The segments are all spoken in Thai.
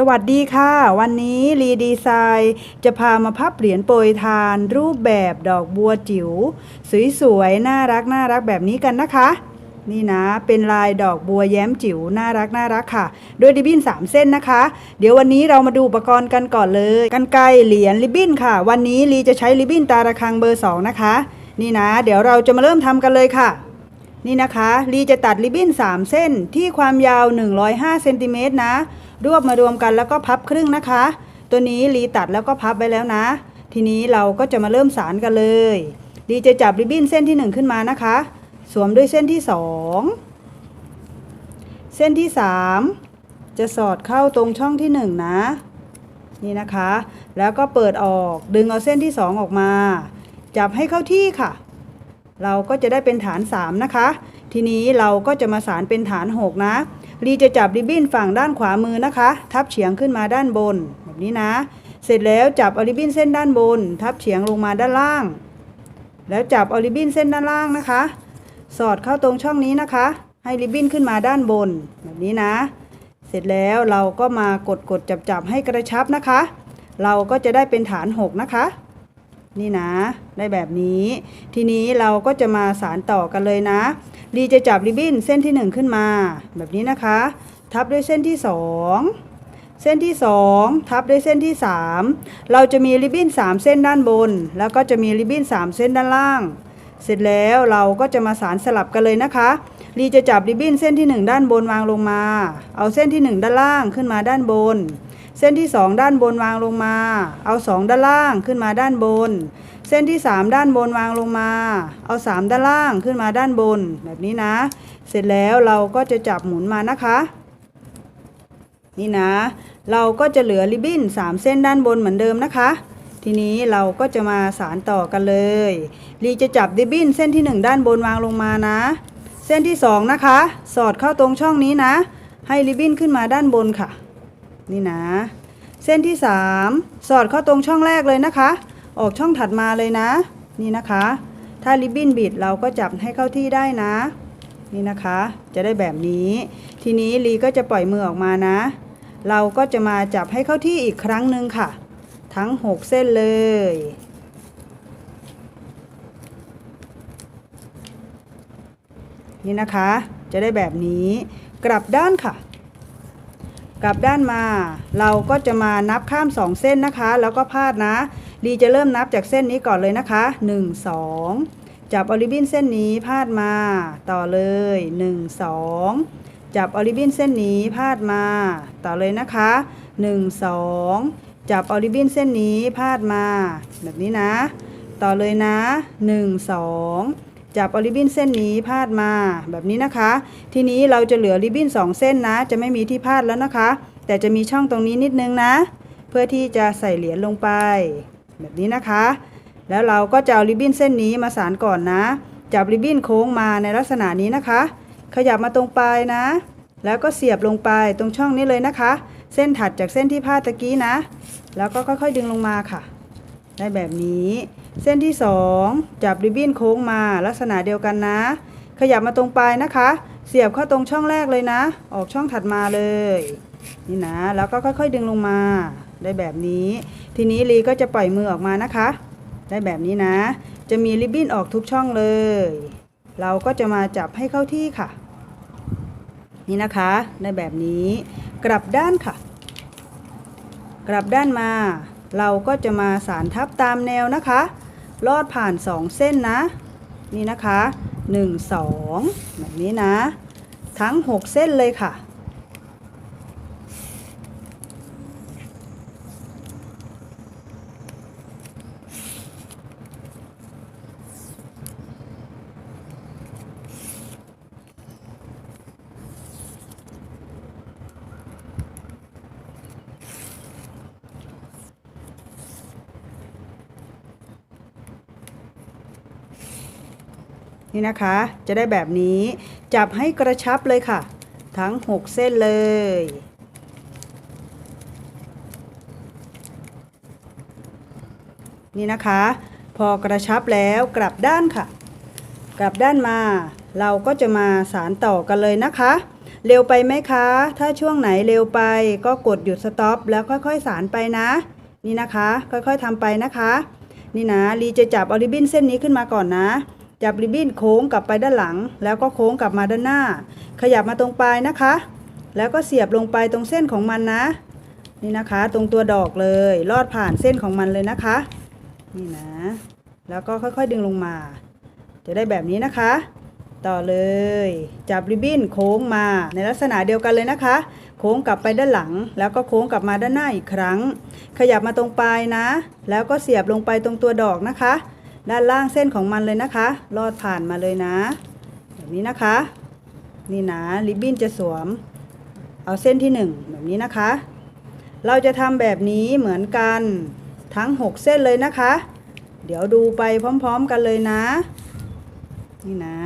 สวัสดีค่ะ วันนี้รีดีไซน์จะพามาพับเหรียญโปรยทาน รูปแบบดอกบัวจิ๋วสวยๆน่ารักน่ารักแบบนี้กันนะคะ นี่นะเป็นลายดอกบัวแย้มจิ๋วน่ารักน่ารักค่ะด้วยริบบิ้น3 เส้นนะคะ เดี๋ยววันนี้เรามาดูอุปกรณ์กันก่อนเลยกันไกเหรียญริบบิ้นค่ะ วันนี้รีจะใช้ริบบิ้นตาระคังเบอร์ 2 นะคะ นี่นะ เดี๋ยวเราจะมาเริ่มทำกันเลยค่ะ นี่นะคะลีจะตัดริบบิ้น 3 เส้นที่ความยาว 105เซนติเมตรนะ รวบมารวมกันแล้วก็พับครึ่งนะคะ ตัวนี้ลีตัดแล้วก็พับไว้แล้วนะ ทีนี้เราก็จะมาเริ่มสารกันเลยลีจะจับริบบิ้นเส้นที่ 1 ขึ้นมานะคะ สวมด้วยเส้นที่ 2 เส้นที่ 3 จะสอดเข้าตรงช่องที่ 1 นะ นี่นะคะ แล้วก็เปิดออกดึงเอาเส้นที่ 2 ออกมา จับให้เข้าที่ค่ะ เราก็จะได้เป็นฐาน 3 นะคะ ทีนี้เราก็จะมาสารเป็นฐาน 6 นะ รีจะจับริบบิ้นฝั่งด้านขวามือนะคะ ทับเฉียงขึ้นมาด้านบน แบบนี้นะ เสร็จแล้วจับอริบบิ้นเส้นด้านบน ทับเฉียงลงมาด้านล่าง แล้วจับอริบบิ้นเส้นด้านล่างนะคะ สอดเข้าตรงช่องนี้นะคะ ให้ริบบิ้นขึ้นมาด้านบน แบบนี้นะ เสร็จแล้วเราก็มากดกดจับจับให้กระชับนะคะ เราก็จะได้เป็นฐาน 6 นะคะ นี่นะ ได้แบบนี้ ทีนี้เราก็จะมาสารต่อกันเลยนะดีจะจับริบบิ้นเส้นที่ 1 ขึ้นมา แบบนี้นะคะ ทับด้วยเส้นที่ 2 เส้นที่ 2 ทับด้วยเส้นที่ 3 เราจะมีริบบิ้น 3 เส้นด้านบน แล้วก็จะมีริบบิ้น 3 เส้นด้านล่าง เสร็จแล้วเราก็จะมาสารสลับกันเลยนะคะลีจะจับริบบิ้นเส้นที่ 1 ด้านบนวางลงมา เอาเส้นที่ 1 ด้านล่างขึ้นมาด้านบน เส้นที่ 2 ด้านบนวางลงมา เอา 2 ด้านล่างขึ้นมาด้านบน เส้นที่ 3 ด้านบนวางลงมา เอา 3 ด้านล่างขึ้นมาด้านบน แบบนี้นะ เสร็จแล้วเราก็จะจับหมุนมานะคะ นี่นะ เราก็จะเหลือริบบิ้น3 เส้นด้านบนเหมือนเดิมนะคะ ทีนี้เราก็จะมาสารต่อกันเลยลีจะจับริบบิ้นเส้นที่ 1 ด้านบนวางลงมานะ เส้นที่ 2 นะคะ สอดเข้าตรงช่องนี้นะ ให้ริบบิ้นขึ้นมาด้านบนค่ะ นี่นะ เส้นที่ 3 สอดเข้าตรงช่องแรกเลยนะคะ ออกช่องถัดมาเลยนะ นี่นะคะ ถ้าริบบิ้นบิดเราก็จับให้เข้าที่ได้นะ นี่นะคะ จะได้แบบนี้ ทีนี้ลีก็จะปล่อยมือออกมานะ เราก็จะมาจับให้เข้าที่อีกครั้งหนึ่งค่ะ ทั้ง 6 เส้นเลยนี่นะคะ จะได้แบบนี้ กลับด้านค่ะ กลับด้านมา เราก็จะมานับข้าม 2 เส้นนะคะ แล้วก็พาดนะ ดีจะเริ่มนับจากเส้นนี้ก่อนเลยนะคะ 1 2 จับออริบินเส้นนี้พาดมา ต่อเลย 1 2 จับออริบินเส้นนี้พาดมา ต่อเลยนะคะ 1 2 จับออริบินเส้นนี้พาดมา แบบนี้นะ ต่อเลยนะ 1 2 จับออริบินเส้นนี้พาดมาแบบนี้นะคะ ทีนี้เราจะเหลือริบบิ้น2 เส้นนะ จะไม่มีที่พาดแล้วนะคะ แต่จะมีช่องตรงนี้นิดนึงนะ เพื่อที่จะใส่เหรียญลงไป แบบนี้นะคะ แล้วเราก็จะเอาริบบิ้นเส้นนี้มาสานก่อนนะ จับริบบิ้นโค้งมาในลักษณะนี้นะคะ ขยับมาตรงปลายนะ แล้วก็เสียบลงไปตรงช่องนี้เลยนะคะ เส้นถัดจากเส้นที่พาดตะกี้นะ แล้วก็ค่อยๆดึงลงมาค่ะ ได้แบบนี้ เส้นที่ 2 จับริบบิ้นโค้งมาลักษณะเดียวกันนะ ขยับมาตรงปลายนะคะ เสียบเข้าตรงช่องแรกเลยนะ ออกช่องถัดมาเลย นี่นะ แล้วก็ค่อยๆดึงลงมา ได้แบบนี้ ทีนี้ลีก็จะปล่อยมือออกมานะคะ ได้แบบนี้นะ จะมีริบบิ้นออกทุกช่องเลย เราก็จะมาจับให้เข้าที่ค่ะ นี่นะคะ ได้แบบนี้ กลับด้านค่ะ กลับด้านมาเราก็จะมาสารทับตามแนวนะคะ ลอดผ่าน 2 เส้นนะ นี่นะคะ 1 2 แบบนี้นะ ทั้ง 6 เส้นเลยค่ะ นี่นะคะ จะได้แบบนี้จับให้กระชับเลยค่ะ ทั้ง 6 เส้นเลย นี่นะคะ พอกระชับแล้วกลับด้านค่ะ กลับด้านมา เราก็จะมาสารต่อกันเลยนะคะ เร็วไปไหมคะ ถ้าช่วงไหนเร็วไปก็กดหยุดสต็อปแล้วค่อยๆสารไปนะ นี่นะคะ ค่อยๆทำไปนะคะ นี่นะลีจะจับเอริบินเส้นนี้ขึ้นมาก่อนนะ จับริบบิ้นโค้งกลับไปด้านหลัง แล้วก็โค้งกลับมาด้านหน้า ขยับมาตรงปลายนะคะ แล้วก็เสียบลงไปตรงเส้นของมันนะ นี่นะคะ ตรงตัวดอกเลย ลอดผ่านเส้นของมันเลยนะคะ นี่นะ แล้วก็ค่อยๆดึงลงมา จะได้แบบนี้นะคะ ต่อเลย จับริบบิ้นโค้งมาในลักษณะเดียวกันเลยนะคะ โค้งกลับไปด้านหลัง แล้วก็โค้งกลับมาด้านหน้าอีกครั้ง ขยับมาตรงปลายนะ แล้วก็เสียบลงไปตรงตัวดอกนะคะ ด้านล่างเส้นของมันเลยนะคะ ลอดผ่านมาเลยนะแบบนี้นะคะ นี่นะริบบิ้นจะสวม เอาเส้นที่หนึ่งแบบนี้นะคะ เราจะทำแบบนี้เหมือนกันทั้ง 6 เส้นเลยนะคะ เดี๋ยวดูไปพร้อม ๆ กันเลยนะ นี่นะ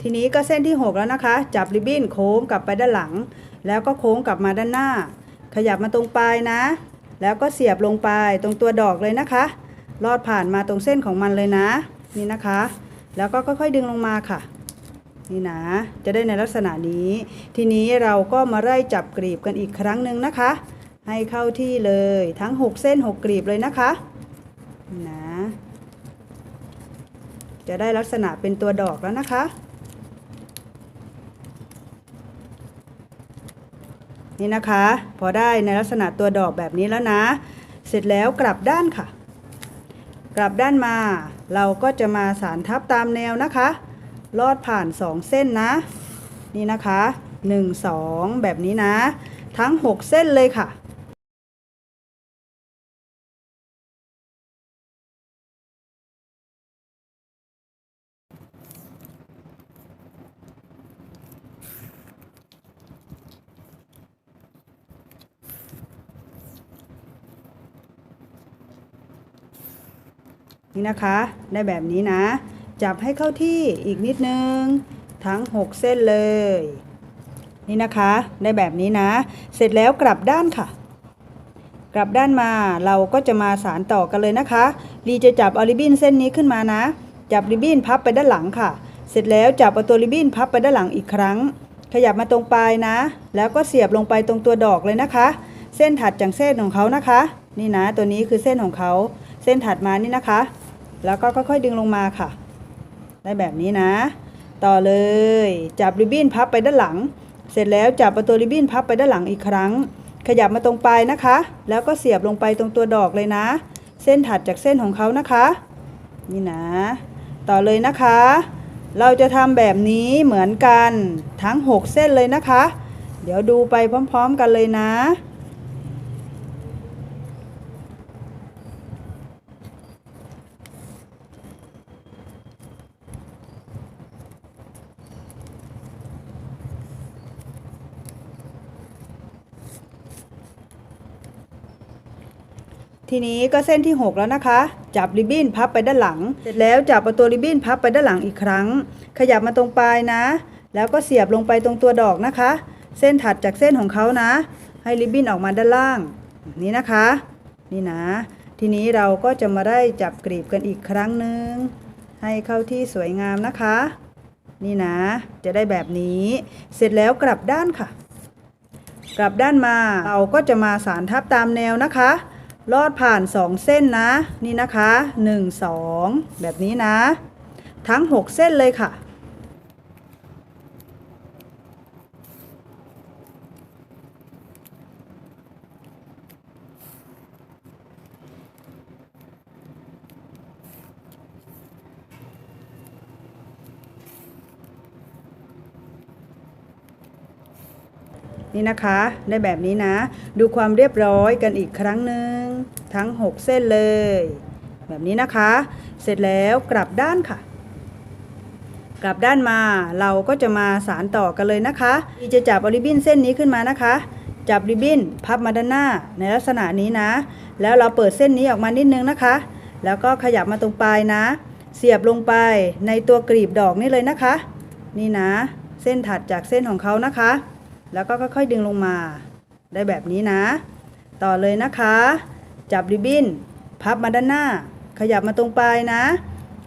ทีนี้ก็เส้นที่ 6 แล้วนะคะ จับริบบิ้นโค้งกลับไปด้านหลัง แล้วก็โค้งกลับมาด้านหน้า ขยับมาตรงปลายนะ แล้วก็เสียบลงไปตรงตัวดอกเลยนะคะ ลอดผ่านมาตรงเส้นของมันเลยนะ นี่นะคะ แล้วก็ค่อยๆดึงลงมาค่ะ นี่นะ จะได้ในลักษณะนี้ ทีนี้เราก็มาไล่จับกรีบกันอีกครั้งหนึ่งนะคะ ให้เข้าที่เลยทั้ง 6 เส้น 6 กรีบเลยนะคะนี่นะจะได้ลักษณะเป็นตัวดอกแล้วนะคะ นี่นะคะ พอได้ในลักษณะตัวดอกแบบนี้แล้วนะ เสร็จแล้วกลับด้านค่ะ กลับด้านมา เราก็จะมาสารทับตามแนวนะคะ ลอดผ่าน 2 เส้นนะ นี่นะคะ 1 2 แบบนี้นะ ทั้ง 6 เส้นเลยค่ะ นี่นะคะ ได้แบบนี้นะ จับให้เข้าที่อีกนิดนึง ทั้ง 6 เส้นเลย นี่นะคะ ได้แบบนี้นะ เสร็จแล้วกลับด้านค่ะ กลับด้านมาเราก็จะมาสารต่อกันเลยนะคะลีจะจับอาริบินเส้นนี้ขึ้นมานะ จับริบบิ้นพับไปด้านหลังค่ะ เสร็จแล้วจับเอาตัวริบบิ้นพับไปด้านหลังอีกครั้ง ขยับมาตรงปลายนะ แล้วก็เสียบลงไปตรงตัวดอกเลยนะคะ เส้นถัดจากเส้นของเขานะคะ นี่นะ ตัวนี้คือเส้นของเขา เส้นถัดมานี่นะคะ แล้วก็ค่อยๆดึงลงมาค่ะ ได้แบบนี้นะ ต่อเลยจับริบบิ้นพับไปด้านหลัง เสร็จแล้วจับประตูริบบิ้นพับไปด้านหลังอีกครั้ง ขยับมาตรงปลายนะคะ แล้วก็เสียบลงไปตรงตัวดอกเลยนะ เส้นถัดจากเส้นของเขานะคะ นี่นะ ต่อเลยนะคะ เราจะทำแบบนี้เหมือนกันทั้ง 6 เส้นเลยนะคะ เดี๋ยวดูไปพร้อม ๆ กันเลยนะ ทีนี้ก็เส้นที่ 6 แล้วนะคะ จับริบบิ้นพับไปด้านหลัง เสร็จแล้วจับเอาตัวริบบิ้นพับไปด้านหลังอีกครั้ง ขยับมาตรงปลายนะ แล้วก็เสียบลงไปตรงตัวดอกนะคะ เส้นถัดจากเส้นของเขานะ ให้ริบบิ้นออกมาด้านล่างนี้นะคะ นี่นะ ทีนี้เราก็จะมาได้จับกรีบกันอีกครั้งหนึ่งให้เข้าที่สวยงามนะคะ นี่นะ จะได้แบบนี้ เสร็จแล้วกลับด้านค่ะ กลับด้านมาเราก็จะมาสารทับตามแนวนะคะ ลอดผ่าน2เส้นนะ นี่นะคะ 1 2 แบบนี้นะ ทั้ง 6 เส้นเลยค่ะ นี่นะคะ ได้แบบนี้นะ ดูความเรียบร้อยกันอีกครั้งหนึ่งทั้ง 6 เส้นเลย แบบนี้นะคะ เสร็จแล้วกลับด้านค่ะ กลับด้านมาเราก็จะมาสารต่อกันเลยนะคะที่จะจับอริบบิ้นเส้นนี้ขึ้นมานะคะ จับริบบิ้นพับมาด้านหน้าในลักษณะนี้นะ แล้วเราเปิดเส้นนี้ออกมานิดนึงนะคะ แล้วก็ขยับมาตรงปลายนะ เสียบลงไปในตัวกลีบดอกนี่เลยนะคะ นี่นะ เส้นถัดจากเส้นของเขานะคะ แล้วก็ค่อยๆดึงลงมาได้แบบนี้นะ ต่อเลยนะคะ จับริบบิ้น พับมาด้านหน้า ขยับมาตรงปลายนะ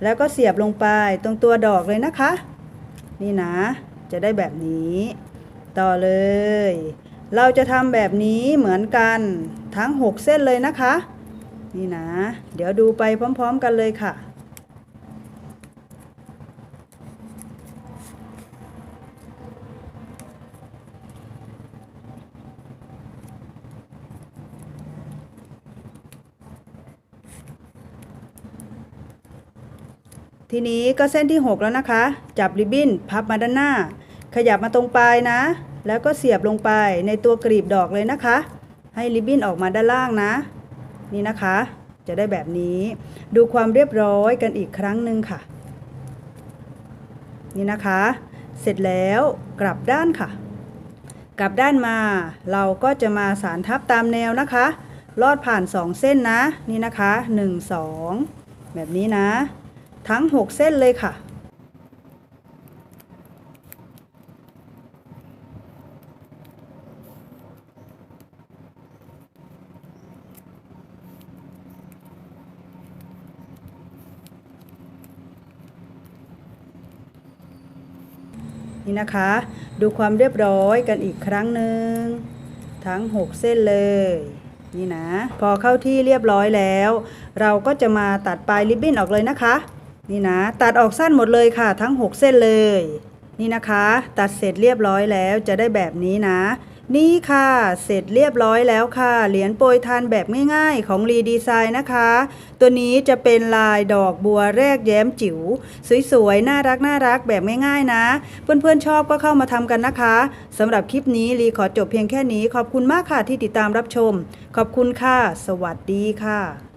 แล้วก็เสียบลงไปตรงตัวดอกเลยนะคะ นี่นะ จะได้แบบนี้ ต่อเลย เราจะทำแบบนี้เหมือนกันทั้ง 6 เส้นเลยนะคะ นี่นะ เดี๋ยวดูไปพร้อม ๆ กันเลยค่ะ ทีนี้ก็เส้นที่ 6 แล้วนะคะ จับริบบิ้นพับมาด้านหน้า ขยับมาตรงปลายนะ แล้วก็เสียบลงไปในตัวกลีบดอกเลยนะคะ ให้ริบบิ้นออกมาด้านล่างนะ นี่นะคะ จะได้แบบนี้ ดูความเรียบร้อยกันอีกครั้งหนึ่งค่ะ นี่นะคะ เสร็จแล้วกลับด้านค่ะ กลับด้านมา เราก็จะมาสารทับตามแนวนะคะ ลอดผ่าน 2 เส้นนะ นี่นะคะ 1 2 แบบนี้นะ ทั้ง 6 เส้นเลยค่ะ นี่นะคะ ดูความเรียบร้อยกันอีกครั้งหนึ่งทั้ง 6 เส้นเลย นี่นะ พอเข้าที่เรียบร้อยแล้ว เราก็จะมาตัดปลายริบบิ้นออกเลยนะคะ นี่นะ ตัดออกสั้นหมดเลยค่ะ ทั้ง 6 เส้นเลย นี่นะคะ ตัดเสร็จเรียบร้อยแล้วจะได้แบบนี้นะ นี่ค่ะ เสร็จเรียบร้อยแล้วค่ะ เหรียญโปรยทานแบบง่ายๆ ของรีดีไซน์นะคะ ตัวนี้จะเป็นลายดอกบัวแรกแย้มจิ๋วสวยๆ น่ารักน่ารักแบบง่ายๆนะ เพื่อนๆชอบก็เข้ามาทำกันนะคะสำหรับคลิปนี้รีขอจบเพียงแค่นี้ ขอบคุณมากค่ะที่ติดตามรับชม ขอบคุณค่ะ สวัสดีค่ะ